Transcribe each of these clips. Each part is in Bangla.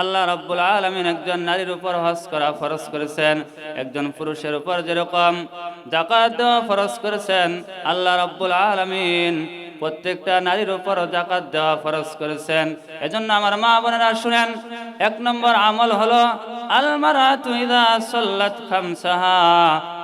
আল্লাহ রব্বুল আলমিন একজন নারীর উপর হজ করা ফরজ করেছেন, একজন পুরুষের উপর যেরকম জাকাত দেওয়া ফরজ করেছেন, আল্লাহ রব্বুল আলমিন প্রত্যেকটা নারীর উপর জাকাত দেওয়া ফরজ করেছেন। এজন্য আমার মা বোনেরা শুনেন, এক নম্বর আমল হলো আলমারা তুইদা সল্লাত খামসাহা,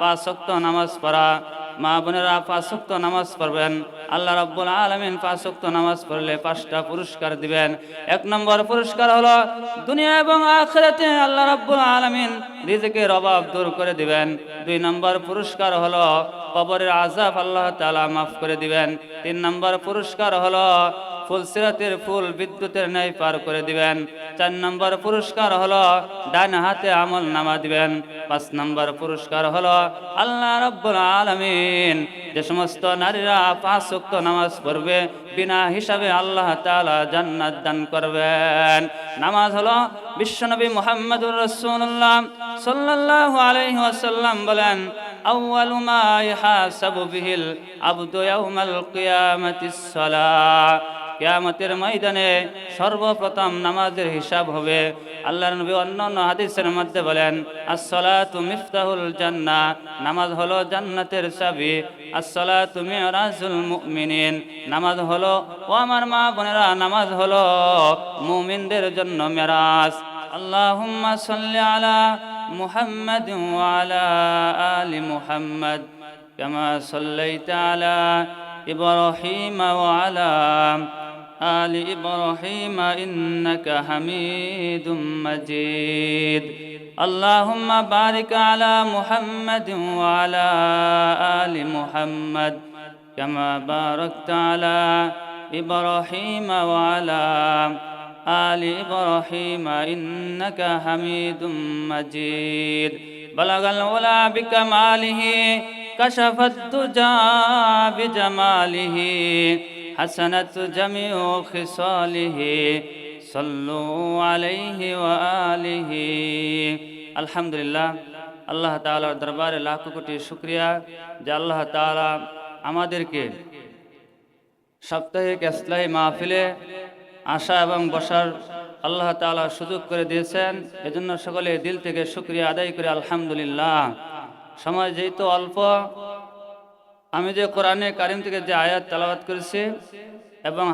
পাঁচ নামাজ পড়া। মা বোনেরা পাঁচ ওয়াক্ত নামাজ পড়বেন। আল্লাহ রব্বুল আলমিন পাঁচ ওয়াক্ত নামাজ পড়লে পাঁচটা পুরস্কার দিবেন। এক নম্বর পুরস্কার হলো দুনিয়া এবং আখরাতে আল্লাহ রব্বুল আলমিন রিজিকের অভাব দূর করে দিবেন। দুই নম্বর পুরস্কার হলো কবরের আজাব আল্লাহ তালা মাফ করে দিবেন। তিন নম্বর পুরস্কার হলো ফুল সিরাতের ফুল বিদ্যুতের ন্যায় পার করে দিবেন। চার নম্বর পুরস্কার হলো ডান হাতে আমল নামা দিবেন। পাঁচ নম্বর পুরস্কার হলো আল্লাহ রব্বুল আলমিন যে সমস্ত নারীরা পাঁচ উক্ত নামাজ পড়বে, বিনা হিসাবে আল্লাহ তাআলা জান্নাত দান করবেন। নামাজ হলো বিশ্বনবী মুহাম্মদুর রাসূলুল্লাহ সাল্লাল্লাহু আলাইহি ওয়াসাল্লাম বলেন, আউয়ালু মা ইহাসাবু বিহিল আবদু ইয়াউমাল কিয়ামাতিস সালাহ। কিয়ামতের ময়দানে সর্বপ্রথম নামাজের হিসাব হবে আল্লাহর নবী অন্যান্য হাদিসের মধ্যে বলেন আসসালাতু মিফতাহুল জান্নাহ নামাজ হলো জান্নাতের চাবি আসসালাতু মিরাজুল মুমিনিন নামাজ হলো ও আমার মা বোনেরা নামাজ হলো মুমিনদের জন্য মেরাজ আল্লাহুম্মা সাল্লি আলা মুহাম্মাদ ওয়া আলা আলি মুহাম্মাদ كما صليت على إبراهيم وعلى آل إبراهيم إنك حميد مجيد اللهم بارك على محمد وعلى آل محمد كما باركت على إبراهيم وعلى آل إبراهيم إنك حميد مجيد بلغ العلا بكماله كشف الدجى بجماله حسنت جميع خصاله صلوا عليه وآله الحمد لله আল্লাহ তাআলার দরবারে লাখ কোটি শুক্রিয়া যে আল্লাহ তাআলা আমাদেরকে সাপ্তাহিক ইসলাহি মাহফিলে আসা এবং বসার আল্লাহ তাআলা সুযোগ করে দিয়েছেন এজন্য সকলে দিল থেকে শুক্রিয়া আদায় করে আলহামদুলিল্লাহ সময় যেহেতু অল্প আমি যে কোরআনে কারিম থেকে যে আয়াত তেলাওয়াত করেছি এবং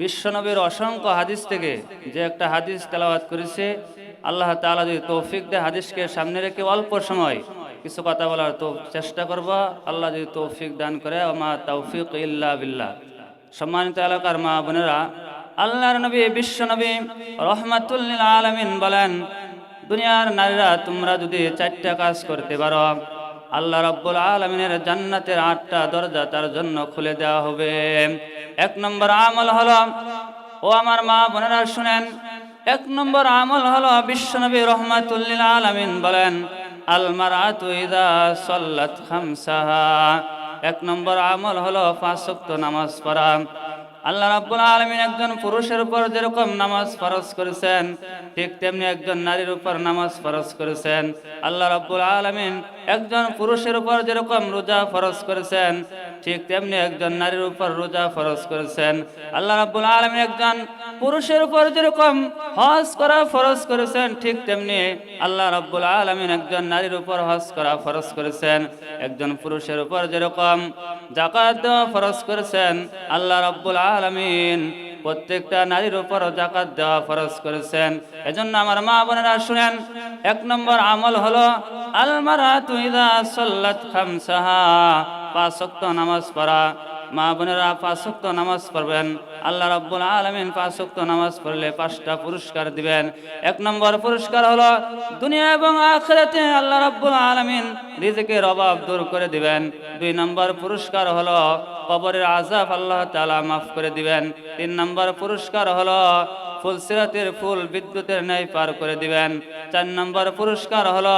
বিশ্বনবীর অসংখ্য হাদিস থেকে যে একটা হাদিস তেলাওয়াত করেছি, আল্লাহ তাআলা যদি তৌফিক দেয় হাদিসকে সামনে রেখে অল্প সময় কিছু কথা বলার তো চেষ্টা করব। আল্লাহ যদি তৌফিক দান করে মা তৌফিক ইল্লা বিল্লাহ। সম্মানিত এলাকার মা বোনেরা, আল্লাহর নবী বিশ্ব নবী রহমাতুল্লিল আলমিন বলেন, দুনিয়ার নারীরা, তোমরা যদি চারটা কাজ করতে পারো আল্লাহ রব্বুল আলমিনের জান্নাতের আটটা দরজা তার জন্য খুলে দেওয়া হবে। এক নম্বর আমল হল, ও আমার মা বোনেরা শুনেন, এক নম্বর আমল হলো, বিশ্বনবী রহমাতুল্লিল আলমিন বলেন, আলমারাতু ইদা সল্লাত খামসাহা। এক নম্বর আমল হলো, পাঁচ নামাজ পড়া। আল্লাহ রাব্বুল আলামিন একজন পুরুষের উপর যেরকম নামাজ ফরজ করেছেন, ঠিক তেমনি একজন নারীর উপর নামাজ ফরজ করেছেন। আল্লাহ রাব্বুল আলামিন একজন পুরুষের উপর যেরকম রোজা ফরজ করেছেন ঠিক তেমনি একজন নারীর উপর রোজা ফরজ করেছেন। আল্লাহ রাব্বুল আলামিন একজন পুরুষের উপর যেরকম হজ করা ফরজ করেছেন, ঠিক তেমনি আল্লাহ রাব্বুল আলামিন একজন নারীর উপর হজ করা ফরজ করেছেন। একজন পুরুষের উপর যেরকম জাকাত দেওয়া ফরজ করেছেন, আল্লাহ রাব্বুল আলামিন প্রত্যেকটা নারীর উপর জাকাত দেওয়া ফরজ করেছেন। এজন্য আমার মা বোনেরা শুনেন, এক নম্বর আমল হলো আলমারা তুইদা সল্লাত খামসাহা। পাঁচ ওয়াক্ত নামাজ পড়া। মা বোনেরা পাঁচ ওয়াক্ত নামাজ পড়বেন। আল্লাহ রাব্বুল আলামিন পাঁচ ওয়াক্ত নামাজ পড়লে পাঁচটা পুরস্কার দিবেন। এক নম্বর পুরস্কার হলো দুনিয়া এবং আখিরাতে আল্লাহ রাব্বুল আলামিন রিজিকের অভাব দূর করে দিবেন। দুই নম্বর পুরস্কার হলো কবরের আজাব আল্লাহ তালা মাফ করে দিবেন। তিন নম্বর পুরস্কার হলো ফুল সিরাতের ফুল বিদ্যুতের ন্যায় পার করে দিবেন। চার নম্বর পুরস্কার হলো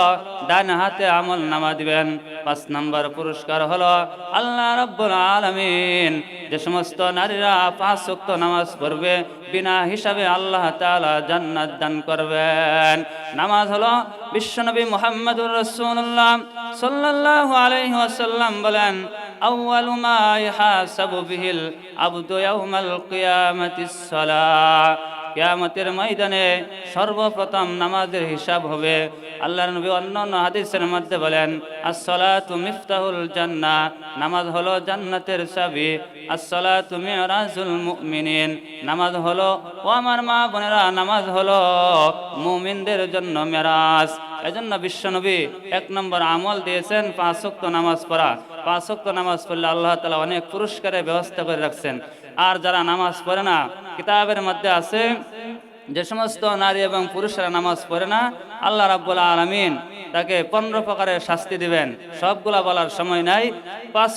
ডান হাতে আমল নামা দিবেন। পাঁচ নম্বর পুরস্কার হলো আল্লাহ রাব্বুল আলামিন। যে সমস্ত নারীরা পাঁচ ওয়াক্ত নামাজ পড়বে, বিনা হিসাবে আল্লাহ তাআলা জান্নাত দান করবেন। নামাজ হলো বিশ্বনবী মুহাম্মদুর রাসূলুল্লাহ সাল্লাল্লাহু আলাইহি ওয়াসাল্লাম বলেন মা ইহাসাবু বিহিল আবদু ইয়াউমাল কিয়ামাতিস সালাহ। কিয়ামতের ময়দানে সর্বপ্রথম নামাজের হিসাব হবে। আল্লাহর নবী অন্যান্য হাদিসের মধ্যে বলেন, আসসালাতু মিফতাহুল জান্নাহ। নামাজ হলো জান্নাতের চাবি। আসসালাতু মিরাজুল মুমিনিন। নামাজ হলো, ও আমার মা বোনেরা, নামাজ হলো মুমিনদের জন্য মেরাজ। এজন্য বিশ্বনবী এক নম্বর আমল দিয়েছেন, পাঁচ ওয়াক্ত নামাজ পড়া। পাঁচ ওয়াক্ত নামাজ পড়লে আল্লাহ তালা অনেক পুরস্কারের ব্যবস্থা করে রাখছেন। আর যারা নামাজ পড়ে না কিতাবের মধ্যে আছে যে সমস্ত নারী এবং পুরুষরা নামাজ পড়ে না, আল্লাহ রাব্বুল আলামিন তাকে পনেরো প্রকারের শাস্তি দিবেন। সবগুলা বলার সময় নাই। পাঁচ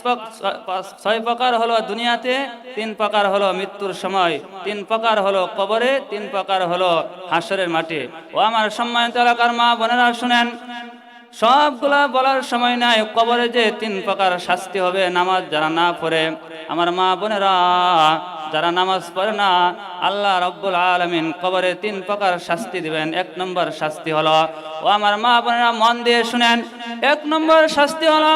ছয় প্রকার হলো দুনিয়াতে, তিন প্রকার হলো মৃত্যুর সময়, তিন প্রকার হলো কবরে, তিন প্রকার হলো হাসরের মাটি ও আমার সম্মানিত এলাকার মা বোনেরা শুনেন, সবগুলা বলার সময় নাই। কবরে যে তিন প্রকার শাস্তি হবে, নামাজ যারা না পড়ে, আমার মা বোনেরা যারা নামাজ পড়ে না, আল্লাহ রব্বুল আলমিন কবরে তিন প্রকার শাস্তি দিবেন। এক নম্বর শাস্তি হলো, ও আমার মা বোনেরা মন দিয়ে শুনেন, এক নম্বর শাস্তি হলো,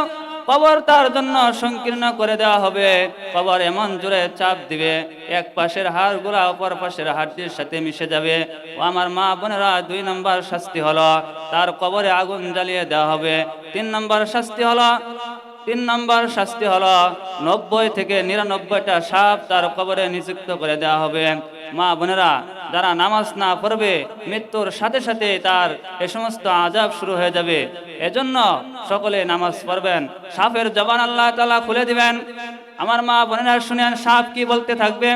কবর তার জন্য সংকীর্ণ করে দেওয়া হবে। কবর এমন জোরে চাপ দিবে, এক পাশের হাড়গুলা অপর পাশের হাড়টির সাথে মিশে যাবে। ও আমার মা বোনেরা, দুই নম্বর শাস্তি হলো, তার কবরে আগুন জ্বালিয়ে দেওয়া হবে। তিন নম্বর শাস্তি হলো তিন নম্বর শাস্তি হলো নব্বই থেকে নিরানব্বইটা সাপ তার কবরে নিযুক্ত করে দেওয়া হবে। মা বোনেরা, যারা নামাজ না পড়বে, মৃত্যুর সাথে সাথে তার এ সমস্ত আজাব শুরু হয়ে যাবে। এজন্য সকলে নামাজ পড়বেন। সাপের জবান আল্লাহ তালা খুলে দিবেন। আমার মা বোনেরা শুনেন, সাপ কি বলতে থাকবে?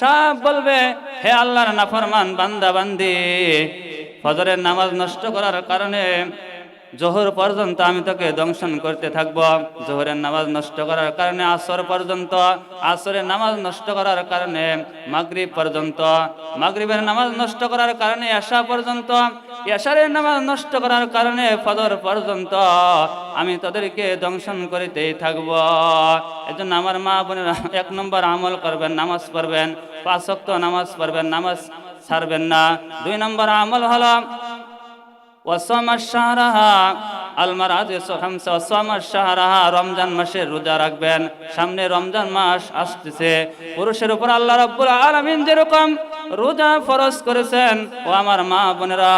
সাপ বলবে, হে আল্লাহর নাফরমান বান্দা বান্দি, ফজরের নামাজ নষ্ট করার কারণে জোহর পর্যন্ত আমি তোকে দংশন করতে থাকব। জোহরের নামাজ নষ্ট করার কারণে, আসর পর্যন্ত আসরের নামাজ নষ্ট করার কারণে, মাগরিব পর্যন্ত, মাগরিবের নামাজ নষ্ট করার কারণে, এশা পর্যন্ত, এশারের নামাজ নষ্ট করার কারণে, ফজর পর্যন্ত আমি তাদেরকে দংশন করিতেই থাকব। এজন্য আমার মা বোনেরা এক নম্বর আমল করবেন, নামাজ পড়বেন, পাঁচ নামাজ পড়বেন, নামাজ ছাড়বেন না। দুই নম্বর আমল হলো ওয়াসাম শাহরাহা আলমারাজ খামসা ওয়াসাম শাহরাহা রমজান মাসের রোজা রাখবেন। সামনে রমজান মাস আসতেছে। পুরুষের উপর আল্লাহ রাব্বুল আলামিন যেরকম রোজা ফরজ করেছেন, ও আমার মা বোনেরা,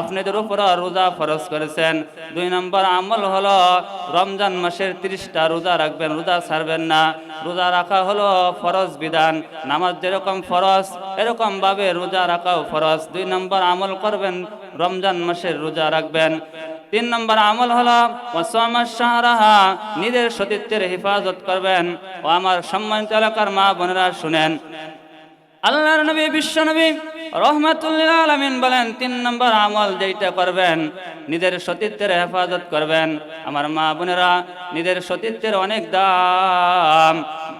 আপনাদের উপর রোজা ফরজ করেছেন। দুই নম্বর আমল হলো রমজান মাসের তিরিশটা রোজা রাখবেন, রোজা ছাড়বেন না। রোজা রাখা হলো ফরজ বিধান। নামাজ যেরকম ফরজ, এরকম ভাবে রোজা রাখাও ফরজ। দুই নম্বর আমল করবেন, রমজান মাসের রোজা রাখবেন। তিন নম্বর আমল হলো নিজের সতীত্বের হেফাজত করবেন। ও আমার সম্মানিত এলাকার মা বোনেরা শুনেন। আল্লাহর নবী, বিশ্ব নবী রহমাতুল্লাহ আলমিন বলেন, তিন নম্বর আমল যেইটা করবেন, নিজের সতীত্বের হেফাজত করবেন। আমার মা বোনেরা, নিজের সতীত্বের অনেক দাম,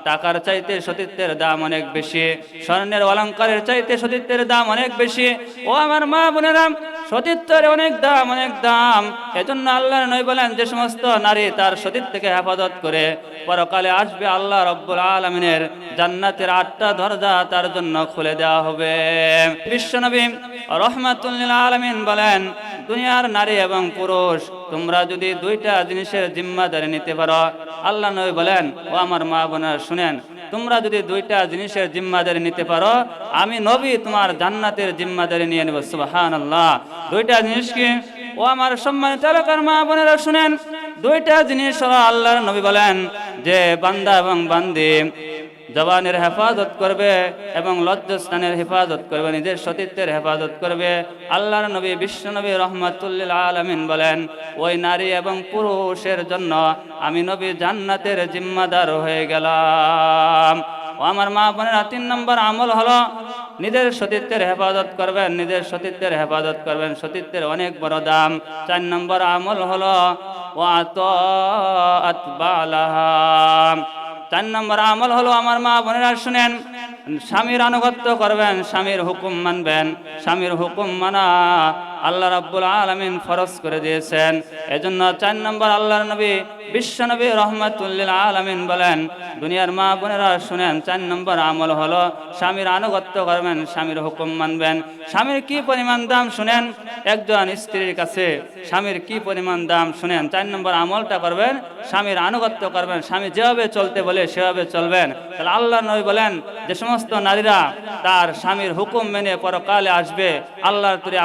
টাকার চাইতে সতীত্বের দাম অনেক বেশি, স্বর্ণের অলঙ্কারের চাইতে সতীত্বের দাম অনেক বেশি। ও আমার মা বোনেরা সতীত্বের অনেক দাম অনেক দাম। এজন্য আল্লাহ নই বলেন, যে সমস্ত নারী তার সতীত্বকে হেফাজত করে, পরকালে আসবে আল্লাহ রব্বুল আলমিনের জান্নাতের আটটা দরজা তার জন্য খুলে দেওয়া হবে। বিশ্বনবী রহমাতুল্লিল আলমিন বলেন, দুনিয়ার নারী এবং পুরুষ, তোমরা যদি দুইটা জিনিসের জিম্মাদারি নিতে পারো। আল্লাহ নবী বলেন, ও আমার মা বোনেরা, শুনেন তোমরা যদি দুইটা জিনিসের জিম্মাদারি নিতে পারো, আমি নবী তোমার জান্নাতের জিম্মাদারি নিয়ে নেব সুবাহান আল্লাহ দুইটা জিনিস কি? ও আমার সম্মানিত এলাকার মা বোনেরা শুনেন, দুইটা জিনিস আল্লাহর নবী বলেন, যে বান্দা এবং বান্দি জবানের হেফাজত করবে এবং লজ্জাস্থানের হেফাজত করবে, নিজের সতীত্বের হেফাজত করবে। আল্লাহর নবী বিশ্বনবী রহমাতুল্লিল আলমিন বলেন, ওই নারী এবং পুরুষের জন্য আমি নবী জান্নাতের জিম্মাদার হয়ে গেলাম। ও আমার মা বোনেরা, তিন নম্বর আমল হলো নিজের সতীত্বের হেফাজত করবেন, নিজের সতীত্বের হেফাজত করবেন, সতীত্বের অনেক বড় দাম। চার নম্বর আমল হলো ওয়াত আতবালাহা চার নম্বর আমল হলো আমার মা বোনেরা শুনেন, স্বামীর আনুগত্য করবেন, স্বামীর হুকুম মানবেন, স্বামীর হুকুম মানা। আল্লাহ রাব্বুল আলামিন ফরজ করে দিয়েছেন। এজন্য চার নম্বর আল্লাহর নবী বিশ্ব নবী রহমাতুল্লিল আলামিন বলেন, দুনিয়ার মা বোনেরা শুনেন, চার নম্বর আমল হলো স্বামীর আনুগত্য করবেন, স্বামীর হুকুম মানবেন। স্বামীর কি পরিমাণ দাম শুনেন? একজন স্ত্রীর কাছে স্বামীর কি পরিমাণ দাম শুনেন? চার নম্বর আমলটা করবেন, স্বামীর আনুগত্য করবেন, স্বামী যেভাবে চলতে বলে সেভাবে চলবেন। তাহলে আল্লাহ নবী বলেন, যে সমস্ত নারীরা তার স্বামীর হুকুম মেনে পরকালে আসবে, আল্লাহর তৈরি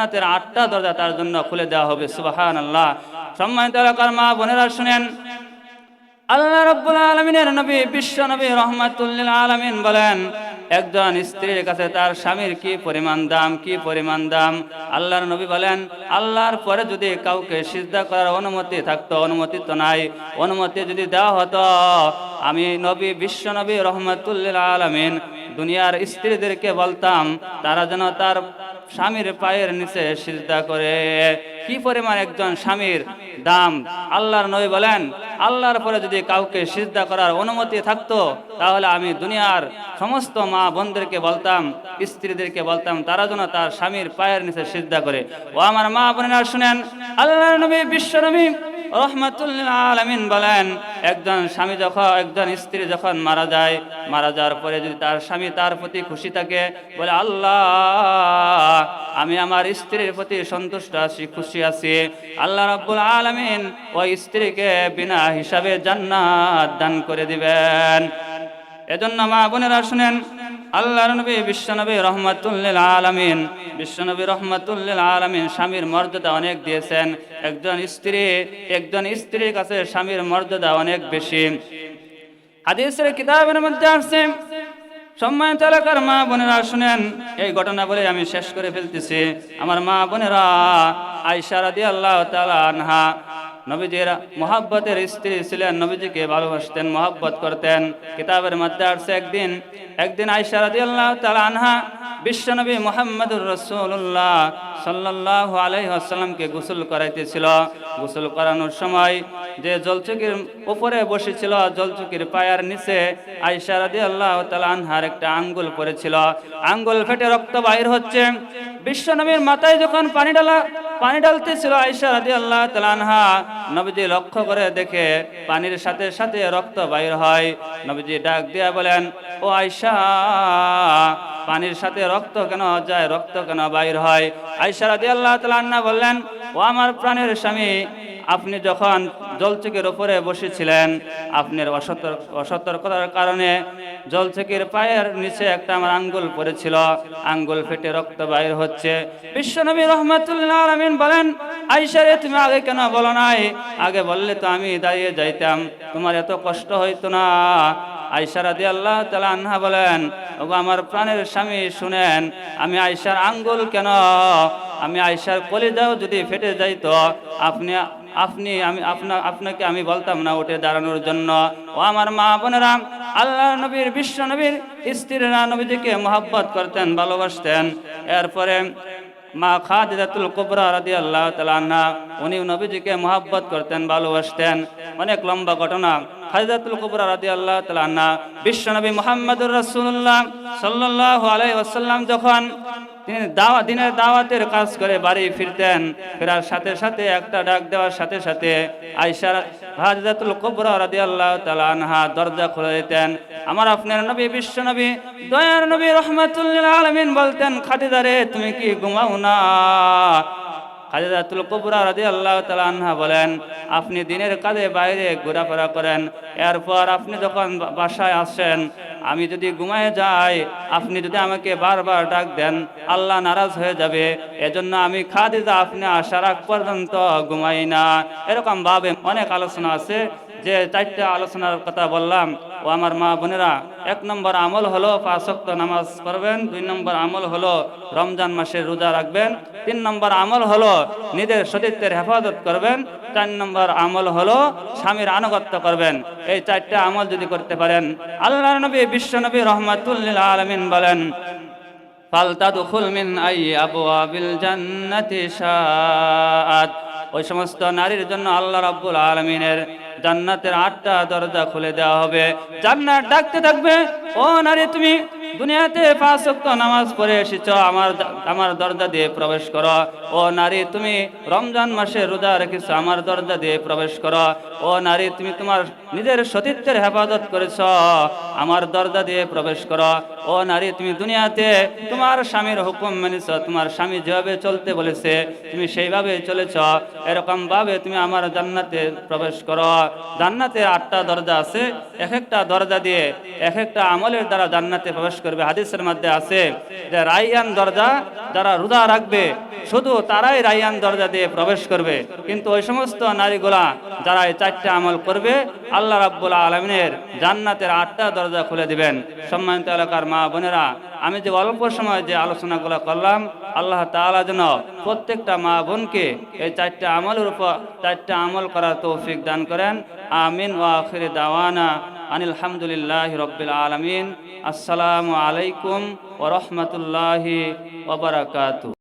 জান্নাতের আটটা দরজা তার জন্য খুলে দেওয়া হবে সুবাহান আল্লাহ সম্মানিত এলাকার মা বোনেরা শুনেন, আল্লাহ রব্বুল আলমিনের নবী, বিশ্ব নবী রহমাতুল্লিল আলমিন বলেন, একজন স্ত্রীর কাছে তার স্বামীর কি পরিমাণ দাম, কি পরিমাণ দাম? আল্লাহর নবী বলেন, আল্লাহর পরে যদি কাউকে সিজদা করার অনুমতি থাকতো, অনুমতি তো নাই। অনুমতি যদি দেওয়া হতো, আমি নবী, বিশ্ব নবী রহমাতুল্লিল আলমিন, দুনিয়ার স্ত্রীদেরকে বলতাম, তারা যেন তার স্বামীর পায়ের নিচে সিজদা করে। কি পরিমাণ একজন স্বামীর দাম? আল্লাহর নবী বলেন, আল্লাহর পরে যদি কাউকে সিজদা করার অনুমতি থাকতো, তাহলে আমি দুনিয়ার সমস্ত মা বোনদেরকে বলতাম, স্ত্রীদেরকে বলতাম, তারা যেন তার স্বামীর পায়ের নিচে সিজদা করে। ও আমার মা বোনেরা শুনেন, আল্লাহর নবী বিশ্ব নবী রহমাতুল্লাহ আলমিন বলেন, একজন স্বামী যখন, একজন স্ত্রী যখন মারা যায়, মারা যাওয়ার পরে যদি তার স্বামী তার প্রতি খুশি থাকে, বলে, আল্লাহ, আমি আমার স্ত্রীর প্রতি সন্তুষ্ট আছি, খুশি আছি। আল্লাহ রাব্বুল আলামিন ওই স্ত্রীকে বিনা হিসাবে জান্নাত দান করে দিবেন। এজন্য মা বোনেরা শুনেন আল্লাহর নবী, বিশ্বনবী রহমাতুল্লিল আলামিন। বিশ্বনবী রহমাতুল্লিল আলমিন স্বামীর মর্যাদা অনেক দিয়েছেন। একজন স্ত্রী, একজন স্ত্রীর কাছে স্বামীর মর্যাদা অনেক বেশি। হাদিসের কিতাবের মধ্যে আসছে সম্মানিত এলাকার মা বোনেরা শুনেন, এই ঘটনা বলে আমি শেষ করে ফেলতেছি। আমার মা বোনেরা আয়সা রাদি আল্লাহ তালা আনহা নবীজির মোহাব্বতের স্ত্রী ছিলেন, নবীজিকে ভালোবাসতেন, মোহাব্বত করতেন। কিতাবের মধ্যে আসছে একদিন একদিন আয়সা রাদি আল্লাহ তালা আনহা, বিশ্বনবী মোহাম্মদুর রসুল্লাহ সাল্লাহ আলাইসাল্লামকে গোসল করাইতেছিল। গোসল করানোর সময় যে জলচকির উপরে বসেছিল, জলচকির পায়ের নিচে আয়সা রাদি আল্লাহ আনহার একটা আঙ্গুল পড়েছিল। আঙ্গুল ফেটে রক্ত বাইর হচ্ছে। বিশ্বনবীর মাথায় যখন পানি ডালা, পানি ডালতেছিল আয়সা রাদি আল্লাহ তালানহা নবীজি লক্ষ্য করে দেখে পানির সাথে সাথে রক্ত বাইর হয়। নবীজি ডাক দিয়া বলেন, ও আয়সা পানির সাথে রক্ত কেন যায়? রক্ত কেন বাইর হয়? আয়সা রাদি আল্লাহ তালান্না বললেন, ও আমার প্রাণের স্বামী, আপনি যখন জলচকের ওপরে বসেছিলেন, আপনার অসতর্ক অসতর্কতার কারণে জলচকের পায়ের নিচে একটা আমার আঙ্গুল পড়েছিল, আঙ্গুল ফেটে রক্ত বাইর হচ্ছে। বিশ্বনবী রহমতুল্লাহ আলমিন বলেন আইসারে তুমি আগে কেন বলো নাই? আগে বললে তো আমি দাঁড়িয়ে যাইতাম, তোমার এত কষ্ট হইতো না। আয়সা রাদি আল্লাহ তালা আনহা বলেন ওগো আমার প্রাণের স্বামী, শুনেন, আমি আয়সার আঙ্গুল কেন? আমি আয়সার কলিজাও যদি ফেটে যাইতো, আপনি আপনি, আমি আপনা, আপনাকে আমি বলতাম না উঠে দাঁড়ানোর জন্য। ও আমার মা বোনেরা, আল্লাহ নবীর, বিশ্ব নবীর স্ত্রীরা নবীজিকে মহাব্বত করতেন, ভালোবাসতেন। এরপরে মা খাদিজাতুল কুবরা তাআলা আনহা উনি নবীজিকে মহাব্বত করতেন, ভালোবাসতেন। অনেক লম্বা ঘটনা। খাদিজাতুল কুবরা রাদিয়াল্লাহু তাআলা আনহা, বিশ্বনবী মুহাম্মদুর রাসূলুল্লাহ সাল্লাল্লাহু আলাইহি ওয়াসাল্লাম যখন তিনি দাওয়া, দিনের দাওয়াতের কাজ করে বাড়ি ফিরতেন, ফেরার সাথে সাথে একটা ডাক দেওয়ার সাথে সাথে আয়সা হাজরাতুল কুবরা রাদিয়াল্লাহু তাআলা আনহা দরজা খুলে দিতেন। আমার আপনার নবী বিশ্ব নবী দয়ার নবী রহমাতুল্লিল আলামিন বলতেন, খাদিজা রে, তুমি কি ঘুমাও না? খাদিজাতুল কুবরা রাদিয়াল্লাহু তাআলা আনহা বলেন, আপনি দিনের কাজে বাইরে ঘোরাফেরা করেন, এরপর আপনি যখন বাসায় আসেন, আমি যদি ঘুমায় যাই, আপনি যদি আমাকে বারবার ডাক দেন, আল্লাহ নারাজ হয়ে যাবে। এজন্য আমি খাদিজা আপনি আসার আগ পর্যন্ত ঘুমাই না। এরকম ভাবে অনেক আলোচনা আছে, যে চারটা আলোচনার কথা বললাম ও আমার মা বোনেরা, এক নম্বর আমল হলো পাঁচক্ত নামাজ পড়বেন, দুই নম্বর আমল হলো রমজান মাসের রোজা রাখবেন, তিন নম্বর আমল হলো নিজের সতীত্বের হেফাজত করবেন, চার নম্বর আমল হলো স্বামীর আনুগত্য করবেন। এই চারটা আমল যদি করতে পারেন আল্লাহ নবী, বিশ্ব নবী রহমাতুল্লিল আলমিন বলেন, ফালতাদুখুল মিন আই আবওয়াবিল জান্নাতি শাআত। ওই সমস্ত নারীর জন্য আল্লাহ রাব্বুল আলামিনের জান্নাতের আটটা দরজা খুলে দেওয়া হবে। জান্নাত ডাকতে থাকবে, ও নারী, তুমি দুনিয়াতে পাঁচ ওয়াক্ত নামাজ পড়ে এসেছ, আমার আমার দরজা দিয়ে প্রবেশ করো। ও নারী, তুমি রমজান মাসে রোজা রেখেছ, আমার দরজা দিয়ে প্রবেশ করো। ও নারী, তুমি তোমার নিজের সতীত্বের হেফাজত করেছ। আমার দরজা দিয়ে প্রবেশ করো। ও নারী, তুমি দুনিয়াতে তোমার স্বামীর হুকুম মেনেছ, তোমার স্বামী যেভাবে চলতে বলেছে, তুমি সেইভাবে চলেছ। এরকম ভাবে তুমি আমার জান্নাতে প্রবেশ করো। জান্নাতের আটটা দরজা আছে এক একটা দরজা দিয়ে এক একটা আমলের দ্বারা জান্নাতে প্রবেশ করবে। হাদিসের মধ্যে আছে যে, রাইয়ান দরজা যারা রোজা রাখবে, শুধু তারাই রাইয়ান দরজা দিয়ে প্রবেশ করবে। কিন্তু ওই সমস্ত নারীগুলা যারা এই আমল করবে, আল্লাহ রাব্বুল আলমিনের জান্নাতের আটটা দরজা খুলে দিবেন। সম্মানিত এলাকার মা বোনেরা, আমি যে অল্প সময় যে আলোচনাগুলো করলাম, আল্লাহ তাআলা যেন প্রত্যেকটা মা বোনকে এই চারটা আমলের উপর, চারটা আমল করার তৌফিক দান করেন। আমিন ওয়া আখির দাওয়ানা আনিল হামদুলিল্লাহ রব্বিল আলামিন। আসসালামু আলাইকুম ওয়া রাহমাতুল্লাহি ওয়া বারাকাতুহু।